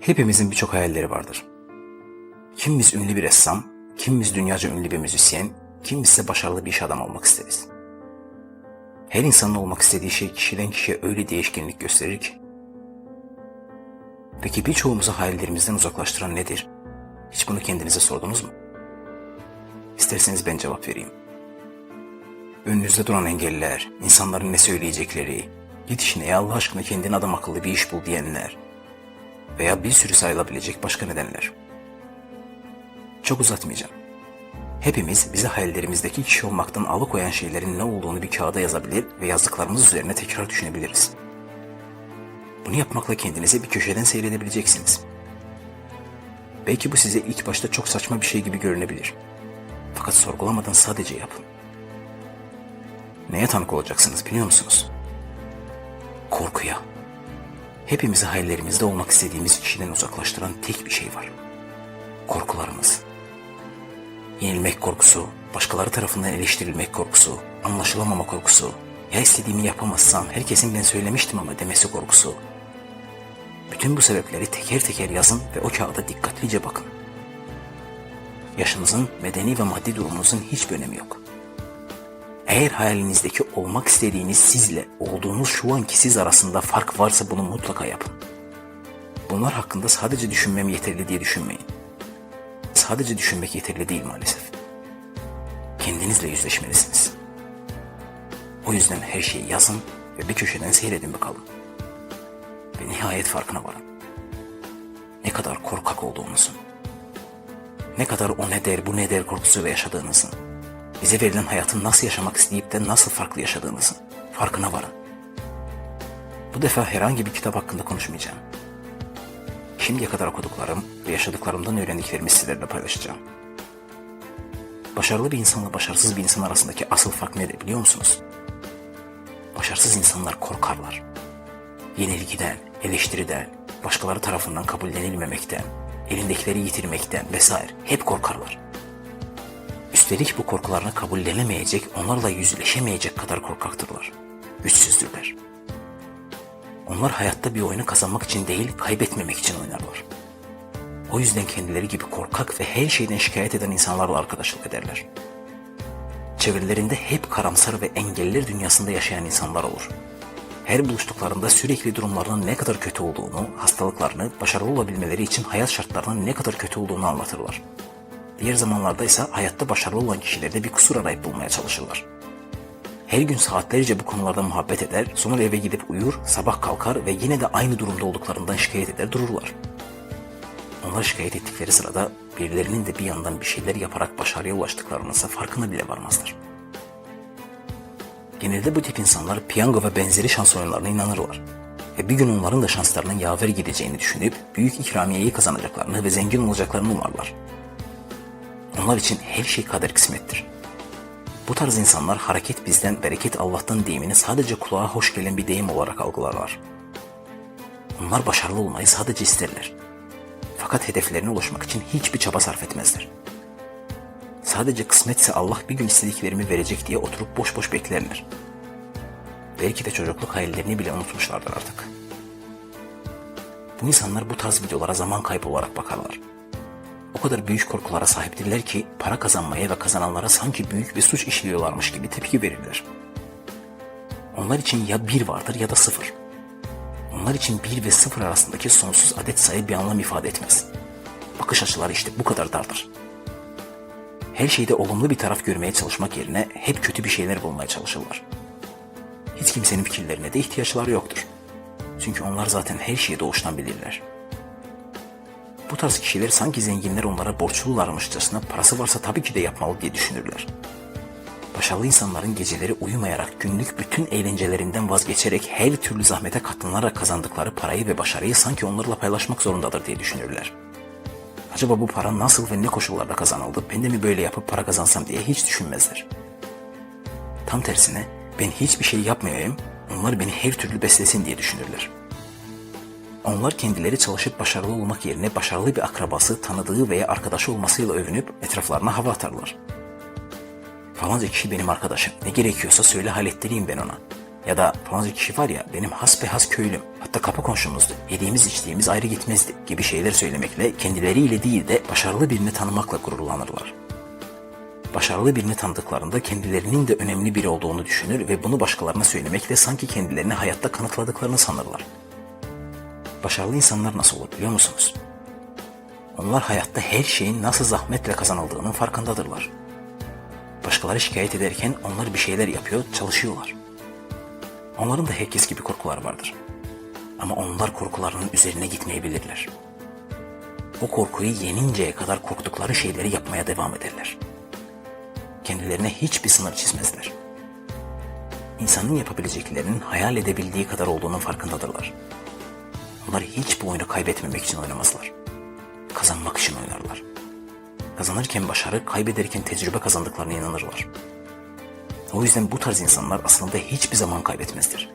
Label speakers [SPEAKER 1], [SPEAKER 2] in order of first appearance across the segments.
[SPEAKER 1] Hepimizin birçok hayalleri vardır. Kimimiz ünlü bir ressam, kimimiz dünyaca ünlü bir müzisyen, kimimiz ise başarılı bir iş adamı olmak isteriz. Her insanın olmak istediği şey kişiden kişiye öyle değişkenlik gösterir ki. Peki birçoğumuzu hayallerimizden uzaklaştıran nedir? Hiç bunu kendinize sordunuz mu? İsterseniz ben cevap vereyim. Önünüzde duran engeller, insanların ne söyleyecekleri, git işine ya Allah aşkına kendine adam akıllı bir iş bul diyenler veya bir sürü sayılabilecek başka nedenler. Çok uzatmayacağım. Hepimiz bizi hayallerimizdeki kişi olmaktan alıkoyan şeylerin ne olduğunu bir kağıda yazabilir ve yazdıklarımız üzerine tekrar düşünebiliriz. Bunu yapmakla kendinizi bir köşeden seyredebileceksiniz. Belki bu size ilk başta çok saçma bir şey gibi görünebilir. Fakat sorgulamadan sadece yapın. Neye tanık olacaksınız biliyor musunuz? Korkuya. Hepimizi hayallerimizde olmak istediğimiz kişiden uzaklaştıran tek bir şey var. Korkularımız. Yenilmek korkusu, başkaları tarafından eleştirilmek korkusu, anlaşılamama korkusu, ya istediğimi yapamazsam herkesin ben söylemiştim ama demesi korkusu. Bütün bu sebepleri teker teker yazın ve o kağıda dikkatlice bakın. Yaşınızın, medeni ve maddi durumunuzun hiçbir önemi yok. Eğer hayalinizdeki olmak istediğiniz sizle olduğunuz şu anki siz arasında fark varsa bunu mutlaka yapın. Bunlar hakkında sadece düşünmem yeterli diye düşünmeyin. Sadece düşünmek yeterli değil maalesef. Kendinizle yüzleşmelisiniz. O yüzden her şeyi yazın ve bir köşeden seyredin bakalım. Ve nihayet farkına varın. Ne kadar korkak olduğunuzun. Ne kadar o ne der bu ne der korkusuyla yaşadığınızın bize verilen hayatı nasıl yaşamak isteyip de nasıl farklı yaşadığınızın farkına varın. Bu defa herhangi bir kitap hakkında konuşmayacağım. Şimdiye kadar okuduklarım ve yaşadıklarımdan öğrendiklerimi sizlerle paylaşacağım. Başarılı bir insanla başarısız bir insan arasındaki asıl fark nedir biliyor musunuz? Başarısız insanlar korkarlar. Yenilgiden, eleştiriden, başkaları tarafından kabullenilmemekten, elindekileri yitirmekten vesaire hep korkarlar. Üstelik bu korkularını kabullenemeyecek, onlarla yüzleşemeyecek kadar korkaktırlar. Güçsüzdürler. Onlar hayatta bir oyunu kazanmak için değil, kaybetmemek için oynarlar. O yüzden kendileri gibi korkak ve her şeyden şikayet eden insanlarla arkadaşlık ederler. Çevrelerinde hep karamsar ve engelliler dünyasında yaşayan insanlar olur. Her buluştuklarında sürekli durumlarının ne kadar kötü olduğunu, hastalıklarını, başarılı olabilmeleri için hayat şartlarının ne kadar kötü olduğunu anlatırlar. Diğer zamanlarda ise hayatta başarılı olan kişilerde bir kusur arayıp bulmaya çalışırlar. Her gün saatlerce bu konularda muhabbet eder, sonra eve gidip uyur, sabah kalkar ve yine de aynı durumda olduklarından şikayet eder dururlar. Onlar şikayet ettikleri sırada birilerinin de bir yandan bir şeyler yaparak başarıya ulaştıklarınınsa farkına bile varmazlar. Genelde bu tip insanlar piyango ve benzeri şans oyunlarına inanırlar. Ve bir gün onların da şanslarının yaver gideceğini düşünüp büyük ikramiyeyi kazanacaklarını ve zengin olacaklarını umarlar. Onlar için her şey kader kısmettir. Bu tarz insanlar hareket bizden, bereket Allah'tan deyimini sadece kulağa hoş gelen bir deyim olarak algılarlar. Onlar başarılı olmayı sadece isterler. Fakat hedeflerine ulaşmak için hiçbir çaba sarf etmezler. Sadece kısmetse Allah bir gün istediklerimi verecek diye oturup boş boş beklerler. Belki de çocukluk hayallerini bile unutmuşlardır artık. Bu insanlar bu tarz videolara zaman kaybı olarak bakarlar. O kadar büyük korkulara sahiptirler ki para kazanmaya ve kazananlara sanki büyük bir suç işliyorlarmış gibi tepki verirler. Onlar için ya bir vardır ya da sıfır. Onlar için bir ve sıfır arasındaki sonsuz adet sayı bir anlam ifade etmez. Bakış açıları işte bu kadar dardır. Her şeyde olumlu bir taraf görmeye çalışmak yerine hep kötü bir şeyler bulmaya çalışırlar. Hiç kimsenin fikirlerine de ihtiyaçları yoktur. Çünkü onlar zaten her şeyi doğuştan bilirler. Bu tarz kişiler sanki zenginler onlara borçlularmışçasına parası varsa tabii ki de yapmalı diye düşünürler. Başarılı insanların geceleri uyumayarak günlük bütün eğlencelerinden vazgeçerek her türlü zahmete katlanılarak kazandıkları parayı ve başarıyı sanki onlarla paylaşmak zorundadır diye düşünürler. Acaba bu para nasıl ve ne koşullarda kazanıldı, ben de mi böyle yapıp para kazansam diye hiç düşünmezler. Tam tersine ben hiçbir şey yapmayayım, onlar beni her türlü beslesin diye düşünürler. Onlar kendileri çalışıp başarılı olmak yerine başarılı bir akrabası, tanıdığı veya arkadaşı olmasıyla övünüp etraflarına hava atarlar. Falanca kişi benim arkadaşım. Ne gerekiyorsa söyle hallettireyim ben ona. Ya da falanca kişi var ya benim has köylüm. Hatta kapı komşumuzdu. Yediğimiz içtiğimiz ayrı gitmezdi gibi şeyler söylemekle kendileriyle değil de başarılı birini tanımakla gururlanırlar. Başarılı birini tanıdıklarında kendilerinin de önemli biri olduğunu düşünür ve bunu başkalarına söylemekle sanki kendilerini hayatta kanıtladıklarını sanırlar. Başarılı insanlar nasıl olur biliyor musunuz? Onlar hayatta her şeyin nasıl zahmetle kazanıldığının farkındadırlar. Başkaları şikayet ederken onlar bir şeyler yapıyor, çalışıyorlar. Onların da herkes gibi korkular vardır. Ama onlar korkularının üzerine gitmeyebilirler. O korkuyu yeninceye kadar korktukları şeyleri yapmaya devam ederler. Kendilerine hiçbir sınır çizmezler. İnsanın yapabileceklerinin hayal edebildiği kadar olduğunun farkındadırlar. Onlar hiç bu oyunu kaybetmemek için oynamazlar. Kazanmak için oynarlar. Kazanırken başarı, kaybederken tecrübe kazandıklarına inanırlar. O yüzden bu tarz insanlar aslında hiçbir zaman kaybetmezdir.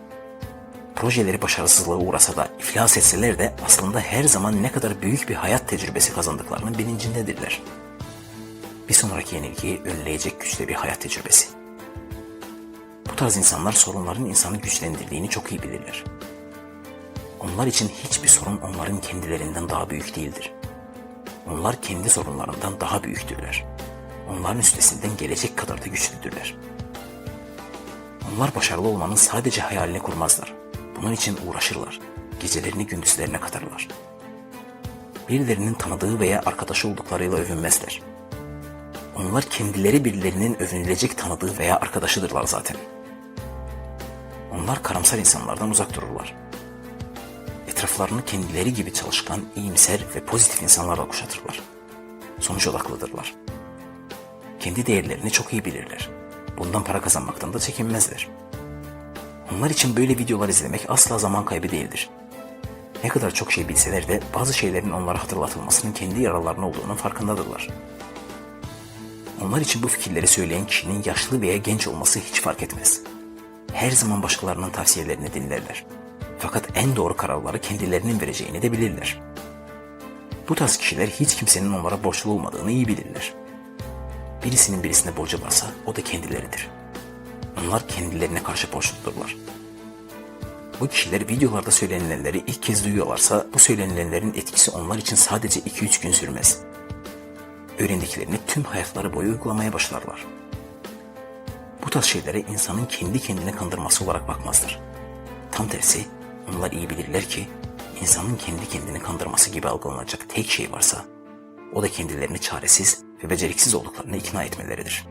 [SPEAKER 1] Projeleri başarısızlığa uğrasa da, iflas etseler de aslında her zaman ne kadar büyük bir hayat tecrübesi kazandıklarının bilincindedirler. Bir sonraki yenilgiyi önleyecek güçte bir hayat tecrübesi. Bu tarz insanlar sorunların insanı güçlendirdiğini çok iyi bilirler. Onlar için hiçbir sorun onların kendilerinden daha büyük değildir. Onlar kendi sorunlarından daha büyüktürler. Onların üstesinden gelecek kadar da güçlüdürler. Onlar başarılı olmanın sadece hayalini kurmazlar. Bunun için uğraşırlar. Gecelerini gündüzlerine katarlar. Birilerinin tanıdığı veya arkadaşı olduklarıyla övünmezler. Onlar kendileri birilerinin övünülecek tanıdığı veya arkadaşıdırlar zaten. Onlar karamsar insanlardan uzak dururlar. Etraflarını kendileri gibi çalışkan, iyimser ve pozitif insanlarla kuşatırlar. Sonuç odaklıdırlar. Kendi değerlerini çok iyi bilirler. Bundan para kazanmaktan da çekinmezler. Onlar için böyle videolar izlemek asla zaman kaybı değildir. Ne kadar çok şey bilseler de bazı şeylerin onlara hatırlatılmasının kendi yaralarına olduğunun farkındadırlar. Onlar için bu fikirleri söyleyen kişinin yaşlı veya genç olması hiç fark etmez. Her zaman başkalarının tavsiyelerini dinlerler. Fakat en doğru kararları kendilerinin vereceğini de bilirler. Bu tarz kişiler hiç kimsenin onlara borçlu olmadığını iyi bilirler. Birisinin birisine borcu varsa o da kendileridir. Onlar kendilerine karşı borçludurlar. Bu kişiler videolarda söylenilenleri ilk kez duyuyorlarsa bu söylenilenlerin etkisi onlar için sadece 2-3 gün sürmez. Öğrendiklerini tüm hayatları boyu uygulamaya başlarlar. Bu tarz şeylere insanın kendi kendine kandırması olarak bakmazlar. Tam tersi onlar iyi bilirler ki insanın kendi kendini kandırması gibi algılanacak tek şey varsa o da kendilerini çaresiz ve beceriksiz olduklarını ikna etmeleridir.